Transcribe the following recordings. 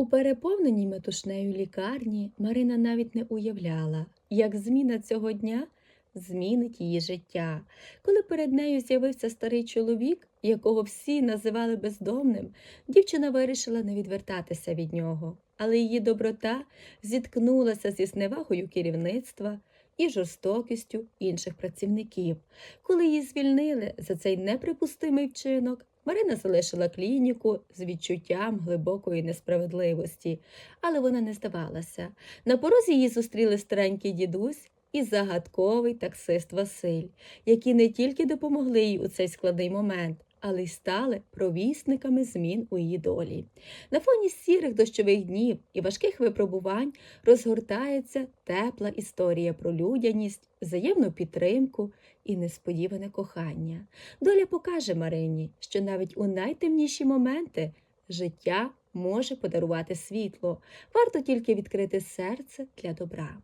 У переповненій метушнею лікарні Марина навіть не уявляла, як зміна цього дня змінить її життя. Коли перед нею з'явився старий чоловік, якого всі називали бездомним, дівчина вирішила не відвертатися від нього, але її доброта зіткнулася зі зневагою керівництва і жорстокістю інших працівників. Коли її звільнили за цей неприпустимий вчинок, Марина залишила клініку з відчуттям глибокої несправедливості, але вона не здавалася. На порозі її зустріли старенький дідусь і загадковий таксист Василь, які не тільки допомогли їй у цей складний момент, але й стали провісниками змін у її долі. На фоні сірих дощових днів і важких випробувань розгортається тепла історія про людяність, взаємну підтримку і несподіване кохання. Доля покаже Марині, що навіть у найтемніші моменти життя може подарувати світло, варто тільки відкрити серце для добра.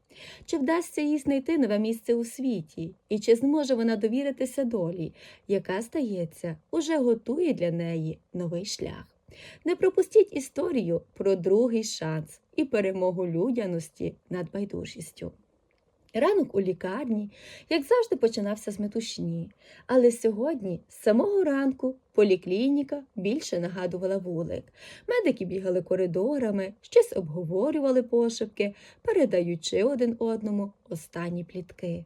Чи вдасться їй знайти нове місце у світі, і чи зможе вона довіритися долі, яка, здається, уже готує для неї новий шлях? Не пропустіть історію про другий шанс і перемогу людяності над байдужістю. Ранок у лікарні, як завжди, починався з метушні, але сьогодні, з самого ранку, поліклініка більше нагадувала вулик. Медики бігали коридорами, щось обговорювали пошепки, передаючи один одному останні плітки.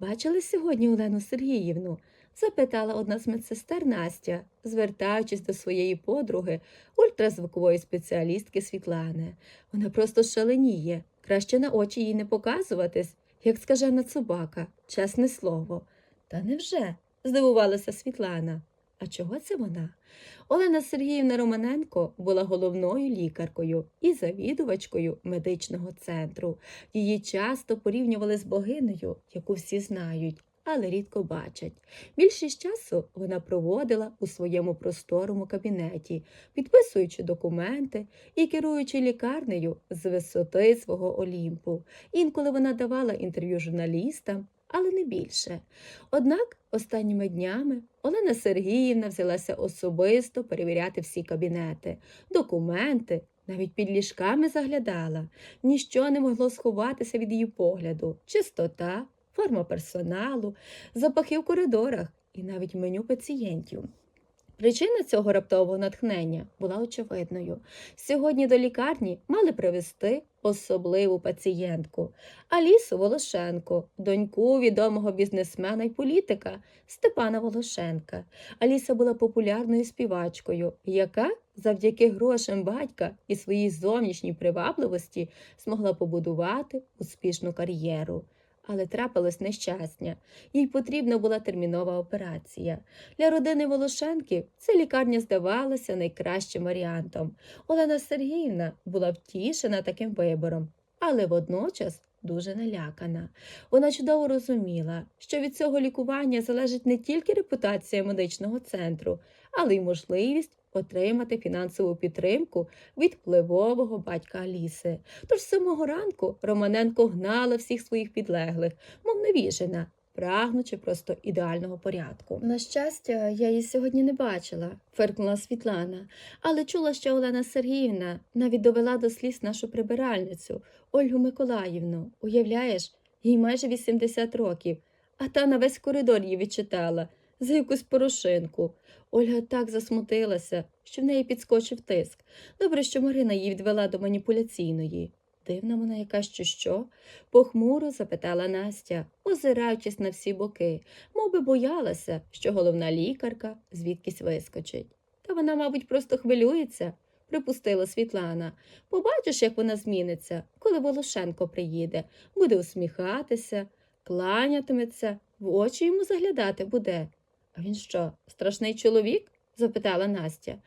Бачили сьогодні Олену Сергіївну? запитала одна з медсестер Настя, звертаючись до своєї подруги, ультразвукової спеціалістки Світлани. Вона просто шаленіє. Краще на очі їй не показуватись, як скажена собака, чесне слово. Та невже? здивувалася Світлана. А чого це вона? Олена Сергіївна Романенко була головною лікаркою і завідувачкою медичного центру. Її часто порівнювали з богинею, яку всі знають, але рідко бачать. Більшість часу вона проводила у своєму просторому кабінеті, підписуючи документи і керуючи лікарнею з висоти свого олімпу. Інколи вона давала інтерв'ю журналістам, але не більше. Однак останніми днями Олена Сергіївна взялася особисто перевіряти всі кабінети, документи, навіть під ліжками заглядала. Ніщо не могло сховатися від її погляду. Чистота, форма персоналу, запахи в коридорах і навіть меню пацієнтів. Причина цього раптового натхнення була очевидною. Сьогодні до лікарні мали привезти особливу пацієнтку Алісу Волошенко, доньку відомого бізнесмена й політика Степана Волошенка. Аліса була популярною співачкою, яка завдяки грошам батька і своїй зовнішній привабливості змогла побудувати успішну кар'єру. Але трапилось нещастя. Їй потрібна була термінова операція. Для родини Волошенків ця лікарня здавалася найкращим варіантом. Олена Сергіївна була втішена таким вибором, але водночас дуже налякана. Вона чудово розуміла, що від цього лікування залежить не тільки репутація медичного центру, але й можливість отримати фінансову підтримку від впливового батька Аліси. Тож з самого ранку Романенко гнала всіх своїх підлеглих, мов невіжена, прагнучи просто ідеального порядку. На щастя, я її сьогодні не бачила, фиркнула Світлана, але чула, що Олена Сергіївна навіть довела до сліз нашу прибиральницю Ольгу Миколаївну. Уявляєш, їй майже 80 років, а та на весь коридор її відчитала за якусь порошинку. Ольга так засмутилася, що в неї підскочив тиск. Добре, що Марина її відвела до маніпуляційної. Дивна вона якась чи що? похмуро запитала Настя, озираючись на всі боки, мов би боялася, що головна лікарка звідкись вискочить. Та вона, мабуть, просто хвилюється, припустила Світлана. Побачиш, як вона зміниться, коли Волошенко приїде, буде усміхатися, кланятиметься, в очі йому заглядати буде. Він що, страшний чоловік? запитала Настя.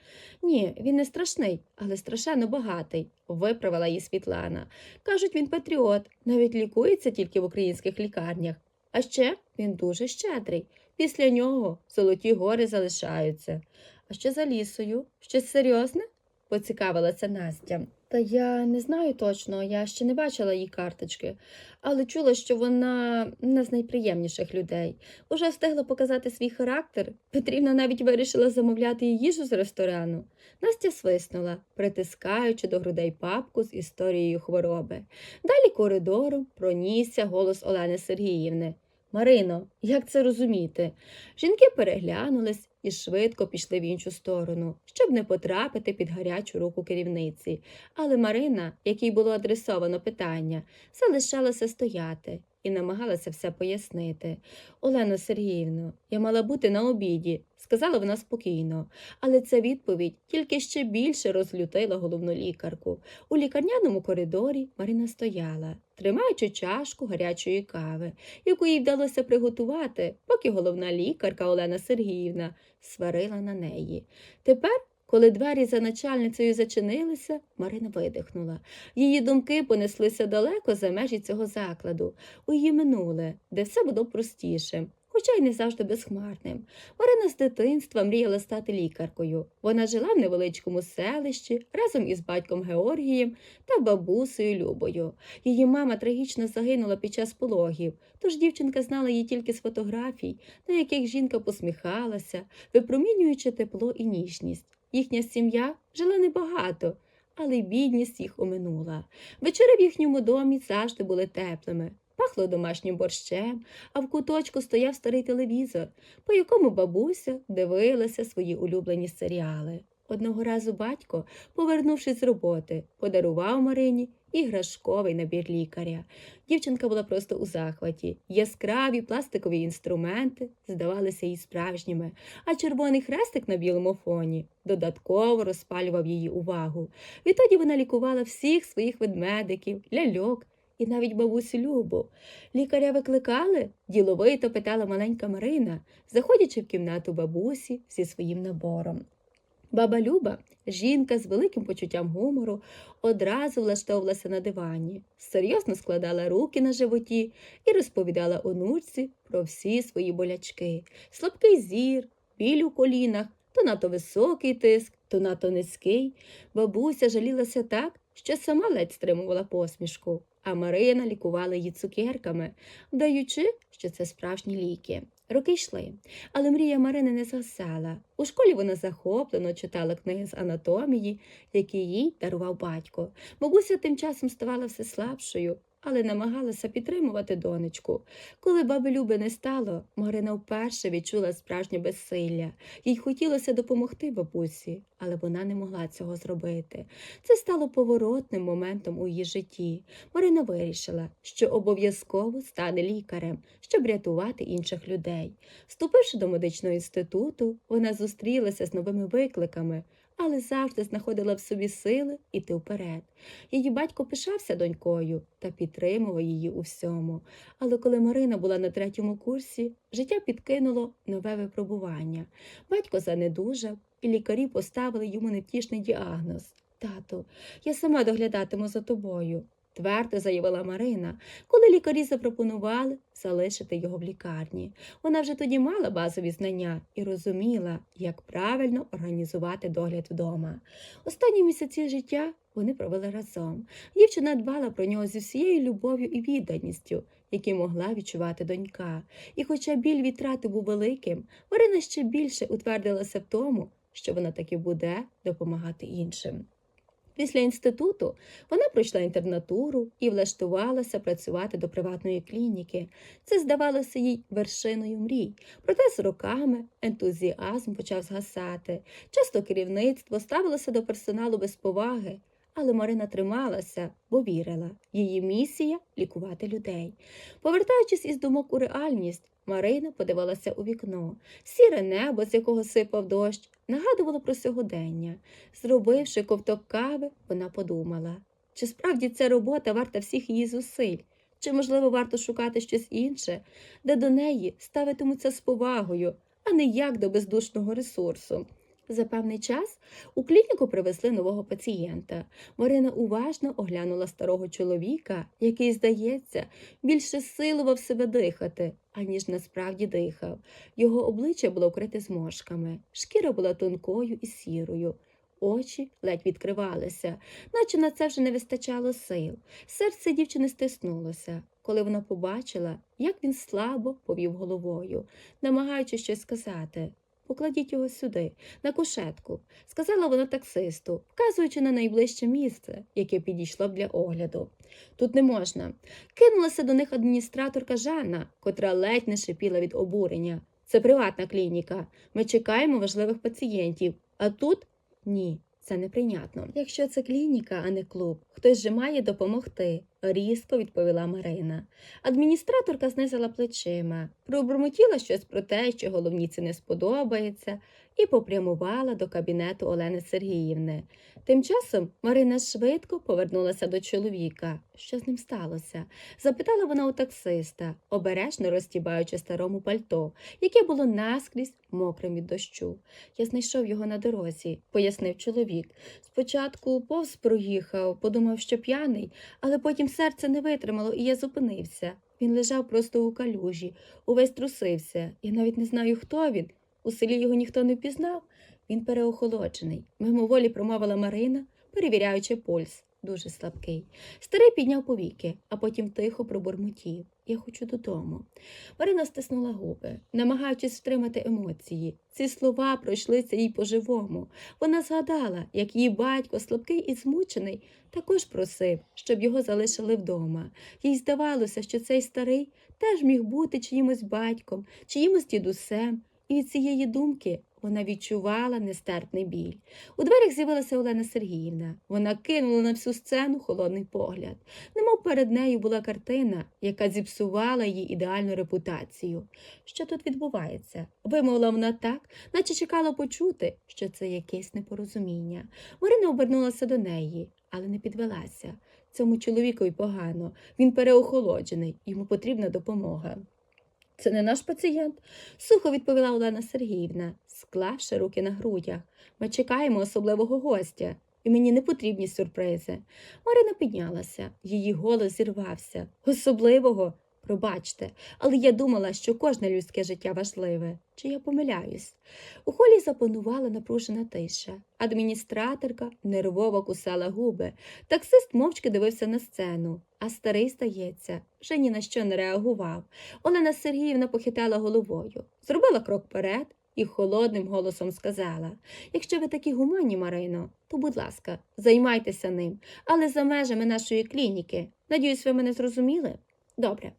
Ні, він не страшний, але страшенно багатий, виправила її Світлана. Кажуть, він патріот, навіть лікується тільки в українських лікарнях. А ще він дуже щедрий. Після нього золоті гори залишаються. А що за лісою? Щось серйозне? поцікавилася Настя. Та я не знаю точно, я ще не бачила її карточки, але чула, що вона не з найприємніших людей. Уже встигла показати свій характер. Петрівна навіть вирішила замовляти їй їжу з ресторану. Настя свиснула, притискаючи до грудей папку з історією хвороби. Далі коридором пронісся голос Олени Сергіївни. Марино, як це розуміти? Жінки переглянулись і швидко пішли в іншу сторону, щоб не потрапити під гарячу руку керівниці. Але Марина, якій було адресовано питання, залишалася стояти і намагалася все пояснити. Олено Сергіївно, я мала бути на обіді, сказала вона спокійно, але ця відповідь тільки ще більше розлютила головну лікарку. У лікарняному коридорі Марина стояла, тримаючи чашку гарячої кави, яку їй вдалося приготувати, поки головна лікарка Олена Сергіївна сварила на неї. Тепер, коли двері за начальницею зачинилися, Марина видихнула. Її думки понеслися далеко за межі цього закладу, у її минуле, де все було простішим. Хоча й не завжди безхмарним. Марина з дитинства мріяла стати лікаркою. Вона жила в невеличкому селищі разом із батьком Георгієм та бабусею Любою. Її мама трагічно загинула під час пологів, тож дівчинка знала її тільки з фотографій, на яких жінка посміхалася, випромінюючи тепло і ніжність. Їхня сім'я жила небагато, але бідність їх оминула. Вечори в їхньому домі завжди були теплими. Пахло домашнім борщем, а в куточку стояв старий телевізор, по якому бабуся дивилася свої улюблені серіали. Одного разу батько, повернувшись з роботи, подарував Марині іграшковий набір лікаря. Дівчинка була просто у захваті. Яскраві пластикові інструменти здавалися їй справжніми, а червоний хрестик на білому фоні додатково розпалював її увагу. Відтоді вона лікувала всіх своїх ведмедиків, ляльок і навіть бабусю Любу. Лікаря викликали? діловито питала маленька Марина, заходячи в кімнату бабусі зі своїм набором. Баба Люба, жінка з великим почуттям гумору, одразу влаштовувалася на дивані, серйозно складала руки на животі і розповідала онучці про всі свої болячки, слабкий зір, біль у колінах, то надто високий тиск, то надто низький. Бабуся жалілася так, що сама ледь стримувала посмішку, а Марина лікувала її цукерками, вдаючи, що це справжні ліки. Роки йшли, але мрія Марини не згасала. У школі вона захоплено читала книги з анатомії, які їй дарував батько. Бабуся тим часом ставала все слабшою, але намагалася підтримувати донечку. Коли баби Люби не стало, Марина вперше відчула справжнє безсилля. Їй хотілося допомогти бабусі, але вона не могла цього зробити. Це стало поворотним моментом у її житті. Марина вирішила, що обов'язково стане лікарем, щоб рятувати інших людей. Вступивши до медичного інституту, вона зустрілася з новими викликами, але завжди знаходила в собі сили іти вперед. Її батько пишався донькою та підтримував її у всьому. Але коли Марина була на третьому курсі, життя підкинуло нове випробування. Батько занедужав, і лікарі поставили йому невтішний діагноз. Тату, я сама доглядатиму за тобою, твердо заявила Марина, коли лікарі запропонували залишити його в лікарні. Вона вже тоді мала базові знання і розуміла, як правильно організувати догляд вдома. Останні місяці життя вони провели разом. Дівчина дбала про нього зі всією любов'ю і відданістю, які могла відчувати донька. І хоча біль відтрати був великим, Марина ще більше утвердилася в тому, що вона таки буде допомагати іншим. Після інституту вона пройшла інтернатуру і влаштувалася працювати до приватної клініки. Це здавалося їй вершиною мрій. Проте з роками ентузіазм почав згасати. Часто керівництво ставилося до персоналу без поваги. Але Марина трималася, бо вірила. Її місія лікувати людей. Повертаючись із думок у реальність, Марина подивилася у вікно. Сіре небо, з якого сипав дощ, нагадувало про сьогодення. Зробивши ковток кави, вона подумала, чи справді ця робота варта всіх її зусиль, чи, можливо, варто шукати щось інше, де до неї ставитимуться з повагою, а не як до бездушного ресурсу. За певний час у клініку привезли нового пацієнта. Марина уважно оглянула старого чоловіка, який, здається, більше силував себе дихати, аніж насправді дихав. Його обличчя було вкрите зморшками, шкіра була тонкою і сірою. очі ледь відкривалися, наче на це вже не вистачало сил. Серце дівчини стиснулося, коли вона побачила, як він слабо повів головою, намагаючись щось сказати. Покладіть його сюди, на кушетку, сказала вона таксисту, вказуючи на найближче місце, яке підійшло б для огляду. Тут не можна. Кинулася до них адміністраторка Жанна, котра ледь не шипіла від обурення. Це приватна клініка. Ми чекаємо важливих пацієнтів. А тут ні, це неприйнятно. Якщо це клініка, а не клуб, хтось же має допомогти, різко відповіла Марина. Адміністраторка знизила плечима, пробурмотіла щось про те, що головніці не сподобається, і попрямувала до кабінету Олени Сергіївни. Тим часом Марина швидко повернулася до чоловіка. Що з ним сталося? запитала вона у таксиста, обережно розтібаючи старому пальто, яке було наскрізь мокрим від дощу. Я знайшов його на дорозі, пояснив чоловік. Спочатку повз проїхав, подумав, що п'яний, але потім серце не витримало, і я зупинився. Він лежав просто у калюжі, увесь трусився. Я навіть не знаю, хто він. У селі його ніхто не впізнав. Він переохолоджений. Мимоволі промовила Марина, перевіряючи пульс. Дуже слабкий. Старий підняв повіки, а потім тихо пробурмотів. Я хочу додому. Марина стиснула губи, намагаючись стримати емоції. Ці слова пройшлися їй по-живому. Вона згадала, як її батько, слабкий і змучений, також просив, щоб його залишили вдома. Їй здавалося, що цей старий теж міг бути чиїмось батьком, чиїмось дідусем, і від цієї думки вона відчувала нестерпний біль. У дверях з'явилася Олена Сергіївна. Вона кинула на всю сцену холодний погляд. Немов перед нею була картина, яка зіпсувала її ідеальну репутацію. Що тут відбувається? Вимовила вона так, наче чекала почути, що це якесь непорозуміння. Марина обернулася до неї, але не підвелася. Цьому чоловікові погано, він переохолоджений, йому потрібна допомога. Це не наш пацієнт, сухо відповіла Олена Сергіївна, склавши руки на грудях. Ми чекаємо особливого гостя, і мені не потрібні сюрпризи. Марина піднялася, її голос зірвався. Особливого? Пробачте, але я думала, що кожне людське життя важливе. Чи я помиляюсь? У холі запанувала напружена тиша. Адміністраторка нервово кусала губи. Таксист мовчки дивився на сцену, а старий, стається, вже ні на що не реагував. Олена Сергіївна похитала головою, зробила крок вперед і холодним голосом сказала Якщо ви такі гуманні, Марино, то, будь ласка, займайтеся ним, але за межами нашої клініки. Надіюсь, ви мене зрозуміли? Добре,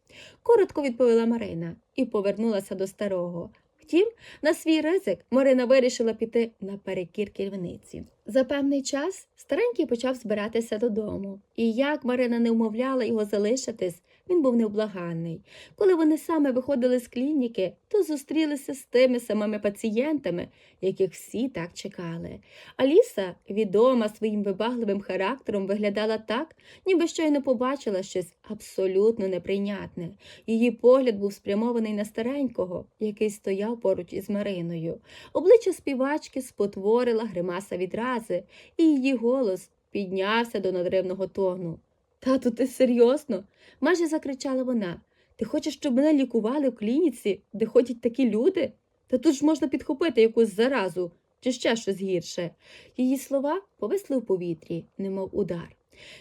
коротко відповіла Марина і повернулася до старого. Втім, на свій ризик Марина вирішила піти наперекір керівниці. За певний час старенький почав збиратися додому, і як Марина не вмовляла його залишитись, він був невблаганний. Коли вони саме виходили з клініки, то зустрілися з тими самими пацієнтами, яких всі так чекали. Аліса, відома своїм вибагливим характером, виглядала так, ніби щойно побачила щось абсолютно неприйнятне. Її погляд був спрямований на старенького, який стояв поруч із Мариною. Обличчя співачки спотворила гримаса відрази, і її голос піднявся до надривного тону. Тату, ти серйозно? майже закричала вона. Ти хочеш, щоб мене лікували в клініці, де ходять такі люди? Та тут ж можна підхопити якусь заразу чи ще щось гірше. Її слова повисли у повітрі, немов удар.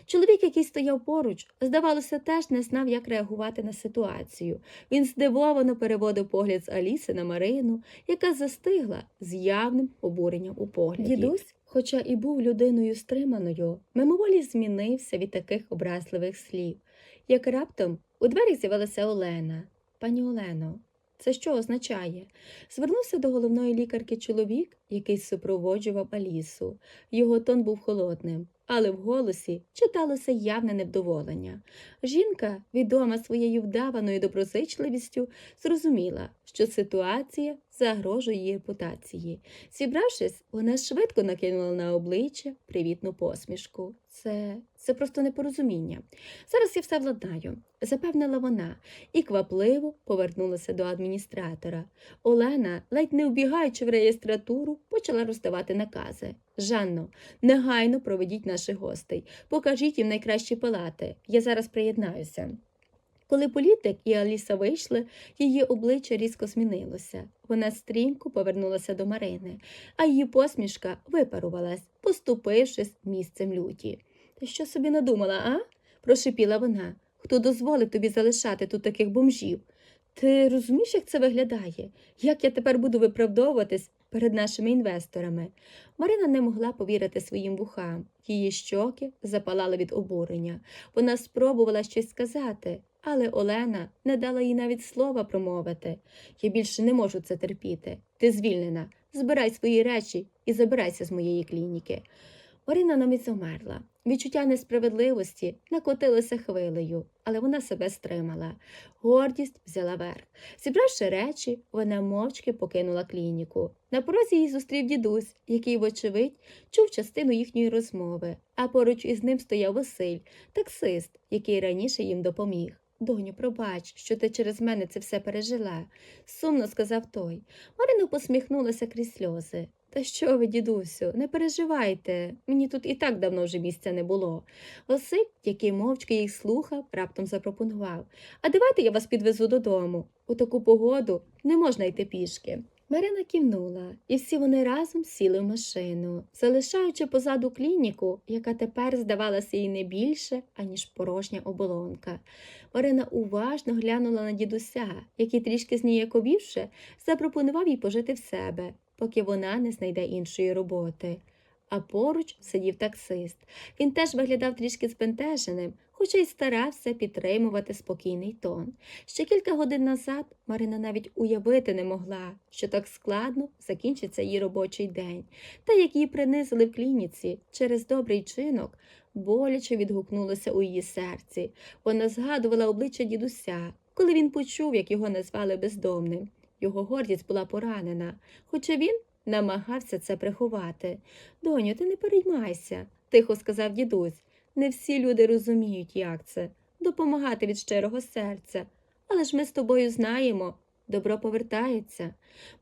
Чоловік, який стояв поруч, здавалося, теж не знав, як реагувати на ситуацію. Він здивовано переводив погляд з Аліси на Марину, яка застигла з явним обуренням у погляді. Дідусь, хоча і був людиною стриманою, мимоволі змінився від таких образливих слів. Як раптом у двері з'явилася Олена. Пані Олено, це що означає? Звернувся до головної лікарки чоловік, який супроводжував Алісу. Його тон був холодним, але в голосі читалося явне невдоволення. Жінка, відома своєю вдаваною доброзичливістю, зрозуміла, що ситуація загрожує її репутації. Зібравшись, вона швидко накинула на обличчя привітну посмішку. Це це просто непорозуміння. Зараз я все владнаю, запевнила вона, і квапливо повернулася до адміністратора. Олена, ледь не вбігаючи в реєстратуру, почала роздавати накази. Жанно, негайно проведіть наших гостей, покажіть їм найкращі палати. Я зараз приєднаюся. Коли політик і Аліса вийшли, її обличчя різко змінилося. Вона стрімко повернулася до Марини, а її посмішка випарувалась, поступившись місцем люті. Ти що собі надумала, а? прошипіла вона. Хто дозволив тобі залишати тут таких бомжів? Ти розумієш, як це виглядає? Як я тепер буду виправдовуватись перед нашими інвесторами? Марина не могла повірити своїм вухам. Її щоки запалали від обурення. Вона спробувала щось сказати, але Олена не дала їй навіть слова промовити. Я більше не можу це терпіти. Ти звільнена. Збирай свої речі і забирайся з моєї клініки. Марина на мить замерла. Відчуття несправедливості накотилося хвилею, але вона себе стримала. Гордість взяла верх. Зібравши речі, вона мовчки покинула клініку. На порозі її зустрів дідусь, який, вочевидь, чув частину їхньої розмови, а поруч із ним стояв Василь, таксист, який раніше їм допоміг. Доню, пробач, що ти через мене це все пережила, сумно сказав той. Марина посміхнулася крізь сльози. Та що ви, дідусю, не переживайте, мені тут і так давно вже місця не було. Василь, який мовчки їх слухав, раптом запропонував А давайте я вас підвезу додому. У таку погоду не можна йти пішки. Марина кивнула, і всі вони разом сіли в машину, залишаючи позаду клініку, яка тепер здавалася їй не більше, аніж порожня оболонка. Марина уважно глянула на дідуся, який, трішки зніяковівши, запропонував їй пожити в себе, поки вона не знайде іншої роботи. А поруч сидів таксист. Він теж виглядав трішки збентеженим, хоча й старався підтримувати спокійний тон. Ще кілька годин назад Марина навіть уявити не могла, що так складно закінчиться її робочий день, та як її принизили в клініці через добрий чинок, боляче відгукнулося у її серці. Вона згадувала обличчя дідуся, коли він почув, як його назвали бездомним. Його гордість була поранена, хоча він намагався це приховати. Доню, ти не переймайся, тихо сказав дідусь. Не всі люди розуміють, як це допомагати від щирого серця. Але ж ми з тобою знаємо, добро повертається.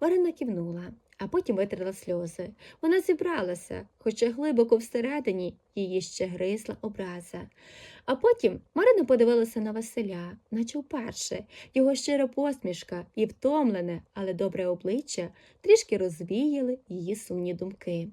Марина кивнула, а потім витерла сльози. Вона зібралася, хоча глибоко всередині її ще гризла образа. А потім Марина подивилася на Василя, наче вперше. Його щира посмішка і втомлене, але добре обличчя трішки розвіяли її сумні думки.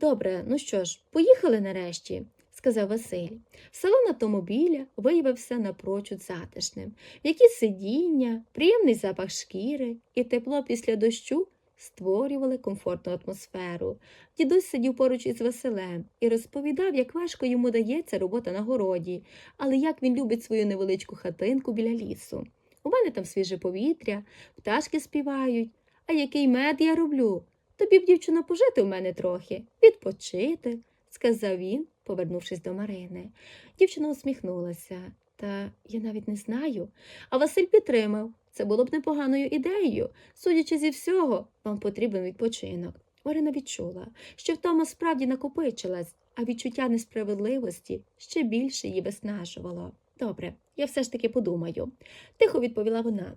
Добре, ну що ж, поїхали нарешті, сказав Василь. Салон автомобіля виявився напрочуд затишним. Які сидіння, приємний запах шкіри і тепло після дощу створювали комфортну атмосферу. Дідусь сидів поруч із Василем і розповідав, як важко йому дається робота на городі, але як він любить свою невеличку хатинку біля лісу. У мене там свіже повітря, пташки співають. А який мед я роблю? Тобі б, дівчина, пожити в мене трохи, відпочити, сказав він, повернувшись до Марини. Дівчина усміхнулася. Та я навіть не знаю. А Василь підтримав. Це було б непоганою ідеєю. Судячи зі всього, вам потрібен відпочинок. Марина відчула, що втома справді накопичилась, а відчуття несправедливості ще більше її виснажувало. Добре, я все ж таки подумаю, тихо відповіла вона.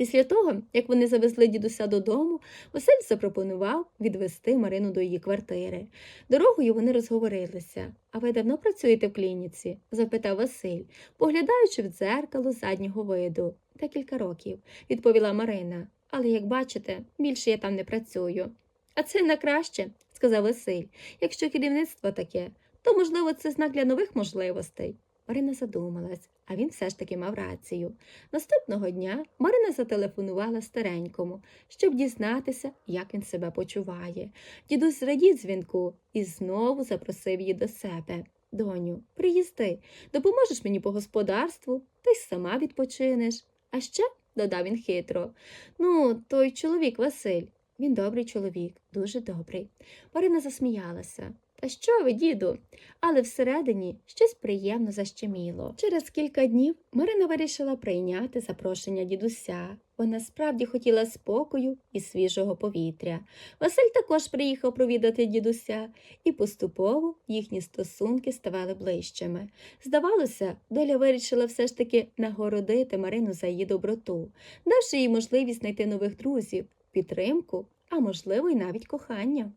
Після того, як вони завезли дідуся додому, Василь запропонував відвести Марину до її квартири. Дорогою вони розговорилися. А ви давно працюєте в клініці? запитав Василь, поглядаючи в дзеркало заднього виду. Декілька років, відповіла Марина. Але, як бачите, більше я там не працюю. А це на краще, сказав Василь. Якщо керівництво таке, то, можливо, це знак для нових можливостей. Марина задумалась, а він все ж таки мав рацію. Наступного дня Марина зателефонувала старенькому, щоб дізнатися, як він себе почуває. Дідусь зрадів дзвінку і знову запросив її до себе. Доню, приїзди, допоможеш мені по господарству, та й сама відпочинеш. А ще, додав він хитро, ну, той чоловік Василь. Він добрий чоловік, дуже добрий. Марина засміялася. Та що ви, діду? Але всередині щось приємно защеміло. Через кілька днів Марина вирішила прийняти запрошення дідуся. Вона справді хотіла спокою і свіжого повітря. Василь також приїхав провідати дідуся, і поступово їхні стосунки ставали ближчими. Здавалося, доля вирішила все ж таки нагородити Марину за її доброту, давши їй можливість знайти нових друзів, підтримку, а можливо, й навіть кохання.